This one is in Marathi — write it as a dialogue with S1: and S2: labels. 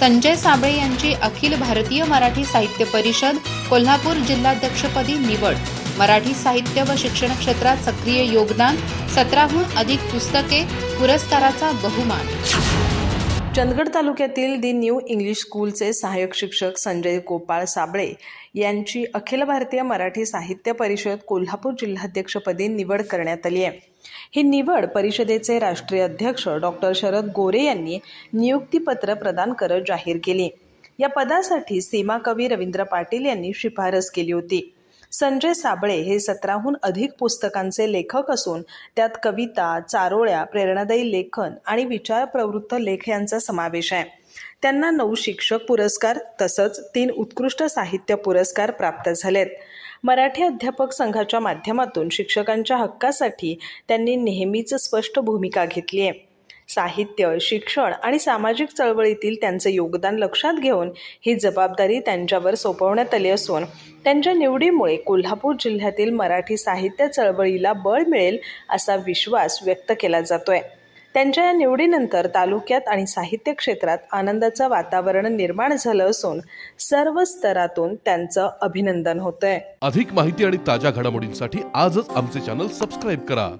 S1: संजय साबळे यांची अखिल भारतीय मराठी साहित्य परिषद कोल्हापूर जिल्हाध्यक्षपदी निवड. मराठी साहित्य व शिक्षण क्षेत्रात सक्रिय योगदान सतराहून अधिक पुस्तके पुरस्काराचा बहुमान.
S2: चंदगड तालुक्यातील दी न्यू इंग्लिश स्कूलचे सहाय्यक शिक्षक संजय गोपाळ साबळे यांची अखिल भारतीय मराठी साहित्य परिषद कोल्हापूर जिल्हाध्यक्षपदी निवड करण्यात आली आहे. ही निवड परिषदेचे राष्ट्रीय अध्यक्ष डॉक्टर शरद गोरे यांनी नियुक्तीपत्र प्रदान करत जाहीर केली. या पदासाठी सीमा कवी रवींद्र पाटील यांनी शिफारस केली होती. संजय साबळे हे सतराहून अधिक पुस्तकांचे लेखक असून त्यात कविता चारोळ्या प्रेरणादायी लेखन आणि विचार प्रवृत्त लेख यांचा समावेश आहे. त्यांना नऊ शिक्षक पुरस्कार तसंच तीन उत्कृष्ट साहित्य पुरस्कार प्राप्त झालेत. मराठी अध्यापक संघाच्या माध्यमातून शिक्षकांच्या हक्कासाठी त्यांनी नेहमीच स्पष्ट भूमिका घेतली आहे. साहित्य शिक्षण आणि सामाजिक चळवळीतील त्यांचे योगदान लक्षात घेऊन ही जबाबदारी त्यांच्यावर सोपवण्यात आली असून त्यांच्या निवडीमुळे कोल्हापूर जिल्ह्यातील मराठी साहित्य चळवळीला बळ मिळेल असा विश्वास व्यक्त केला जातोय. त्यांच्या या निवडीनंतर तालुक्यात आणि साहित्य क्षेत्रात आनंदाचं वातावरण निर्माण झालं असून सर्व स्तरातून त्यांचं अभिनंदन होतंय.
S3: अधिक माहिती आणि ताज्या घडामोडींसाठी आजच आमचे चॅनल सबस्क्राईब करा.